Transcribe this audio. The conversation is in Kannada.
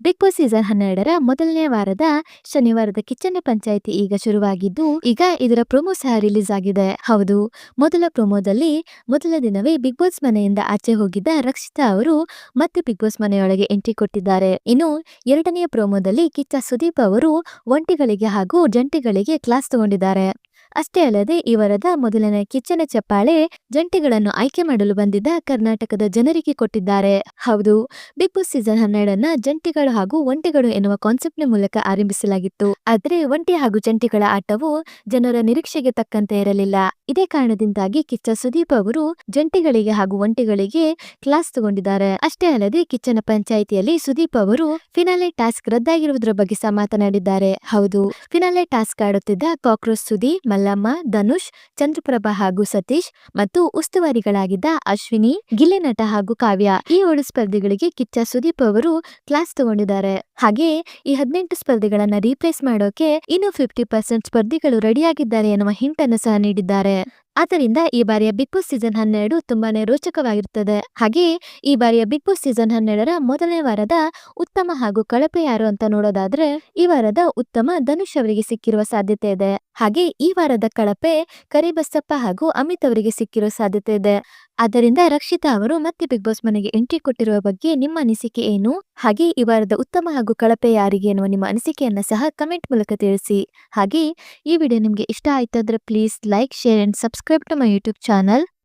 ಬಿಗ್ ಬಾಸ್ ಸೀಸನ್ ಹನ್ನೆರಡರ ಮೊದಲನೇ ವಾರದ ಶನಿವಾರದ ಕಿಚ್ಚನ ಪಂಚಾಯಿತಿ ಈಗ ಶುರುವಾಗಿದ್ದು, ಈಗ ಇದರ ಪ್ರೊಮೋ ಸಹ ರಿಲೀಸ್ ಆಗಿದೆ. ಹೌದು, ಮೊದಲ ಪ್ರೊಮೋದಲ್ಲಿ ಮೊದಲ ದಿನವೇ ಬಿಗ್ ಬಾಸ್ ಮನೆಯಿಂದ ಆಚೆ ಹೋಗಿದ್ದ ರಕ್ಷಿತಾ ಅವರು ಮತ್ತೆ ಬಿಗ್ ಬಾಸ್ ಮನೆಯೊಳಗೆ ಎಂಟ್ರಿ ಕೊಟ್ಟಿದ್ದಾರೆ. ಇನ್ನು ಎರಡನೆಯ ಪ್ರೊಮೋದಲ್ಲಿ ಕಿಚ್ಚ ಸುದೀಪ್ ಅವರು ಒಂಟಿಗಳಿಗೆ ಹಾಗೂ ಜಂಟಿಗಳಿಗೆ ಕ್ಲಾಸ್ ತಗೊಂಡಿದ್ದಾರೆ. ಅಷ್ಟೇ ಅಲ್ಲದೆ ಈ ವಾರದ ಮೊದಲನೇ ಕಿಚ್ಚನ ಚಪ್ಪಾಳೆ ಜಂಟಿಗಳನ್ನು ಆಯ್ಕೆ ಮಾಡಲು ಬಂದಿದ್ದ ಕರ್ನಾಟಕದ ಜನರಿಗೆ ಕೊಟ್ಟಿದ್ದಾರೆ. ಹೌದು ಬಿಗ್ ಬಾಸ್ ಸೀಸನ್ ಹನ್ನೆರಡನ್ನ ಜಂಟಿಗಳು ಹಾಗೂ ಒಂಟಿಗಳು ಎನ್ನುವ ಕಾನ್ಸೆಪ್ಟ್ನ ಮೂಲಕ ಆರಂಭಿಸಲಾಗಿತ್ತು. ಆದ್ರೆ ಒಂಟಿ ಹಾಗೂ ಜಂಟಿಗಳ ಆಟವು ಜನರ ನಿರೀಕ್ಷೆಗೆ ತಕ್ಕಂತೆ ಇರಲಿಲ್ಲ. ಇದೇ ಕಾರಣದಿಂದಾಗಿ ಕಿಚ್ಚ ಸುದೀಪ್ ಅವರು ಜಂಟಿಗಳಿಗೆ ಹಾಗೂ ಒಂಟಿಗಳಿಗೆ ಕ್ಲಾಸ್ ತಗೊಂಡಿದ್ದಾರೆ. ಅಷ್ಟೇ ಅಲ್ಲದೆ ಕಿಚ್ಚನ ಪಂಚಾಯಿತಿಯಲ್ಲಿ ಸುದೀಪ್ ಅವರು ಫಿನಾಲೆ ಟಾಸ್ಕ್ ರದ್ದಾಗಿರುವುದರ ಬಗ್ಗೆ ಸಹ ಮಾತನಾಡಿದ್ದಾರೆ. ಹೌದು, ಫಿನಾಲೆ ಟಾಸ್ಕ್ ಆಡುತ್ತಿದ್ದ ಕಾಕ್ರೋಚ್ ಸುದಿ ಮಲ್ಲಮ್ಮ ಧನುಷ್, ಚಂದ್ರಪ್ರಭಾ ಹಾಗೂ ಸತೀಶ್ ಮತ್ತು ಉಸ್ತುವಾರಿಗಳಾಗಿದ್ದ ಅಶ್ವಿನಿ ಗಿಲ್ಲೆನಟ ಹಾಗೂ ಕಾವ್ಯ ಈ ಏಳು ಸ್ಪರ್ಧಿಗಳಿಗೆ ಕಿಚ್ಚ ಸುದೀಪ್ ಅವರು ಕ್ಲಾಸ್ ತಗೊಂಡಿದ್ದಾರೆ. ಹಾಗೆ ಈ ಹದಿನೆಂಟು ಸ್ಪರ್ಧೆಗಳನ್ನ ರೀಪ್ಲೇಸ್ ಮಾಡೋಕೆ ಇನ್ನೂ ಫಿಫ್ಟಿ ಪರ್ಸೆಂಟ್ ಸ್ಪರ್ಧಿಗಳು ರೆಡಿಯಾಗಿದ್ದಾರೆ ಎನ್ನುವ ಹಿಂಟ್ ಅನ್ನು ಸಹ ನೀಡಿದ್ದಾರೆ. ಆದ್ದರಿಂದ ಈ ಬಾರಿಯ ಬಿಗ್ ಬಾಸ್ ಸೀಸನ್ ಹನ್ನೆರಡು ತುಂಬಾನೇ ರೋಚಕವಾಗಿರುತ್ತದೆ. ಹಾಗೆ ಈ ಬಾರಿಯ ಬಿಗ್ ಬಾಸ್ ಸೀಸನ್ ಹನ್ನೆರಡರ ಮೊದಲನೇ ವಾರದ ಉತ್ತಮ ಹಾಗೂ ಕಳಪೆ ಯಾರು ಅಂತ ನೋಡೋದಾದ್ರೆ, ಈ ವಾರದ ಉತ್ತಮ ಧನುಷ್ ಅವರಿಗೆ ಸಿಕ್ಕಿರುವ ಸಾಧ್ಯತೆ ಇದೆ. ಹಾಗೆ ಈ ವಾರದ ಕಳಪೆ ಕರಿಬಸಪ್ಪ ಹಾಗೂ ಅಮಿತ್ ಅವರಿಗೆ ಸಿಕ್ಕಿರುವ ಸಾಧ್ಯತೆ ಇದೆ. ಆದ್ದರಿಂದ ರಕ್ಷಿತಾ ಅವರು ಮತ್ತೆ ಬಿಗ್ ಬಾಸ್ ಮನೆಗೆ ಎಂಟ್ರಿ ಕೊಟ್ಟಿರುವ ಬಗ್ಗೆ ನಿಮ್ಮ ಅನಿಸಿಕೆ ಏನು? ಹಾಗೆ ಈ ವಾರದ ಉತ್ತಮ ಹಾಗೂ ಕಳಪೆ ಯಾರಿಗೆ ಎನ್ನುವ ನಿಮ್ಮ ಅನಿಸಿಕೆಯನ್ನು ಸಹ ಕಮೆಂಟ್ ಮೂಲಕ ತಿಳಿಸಿ. ಹಾಗೆ ಈ ವಿಡಿಯೋ ನಿಮಗೆ ಇಷ್ಟ ಆಯ್ತಾದ್ರೆ please like share and subscribe to my YouTube channel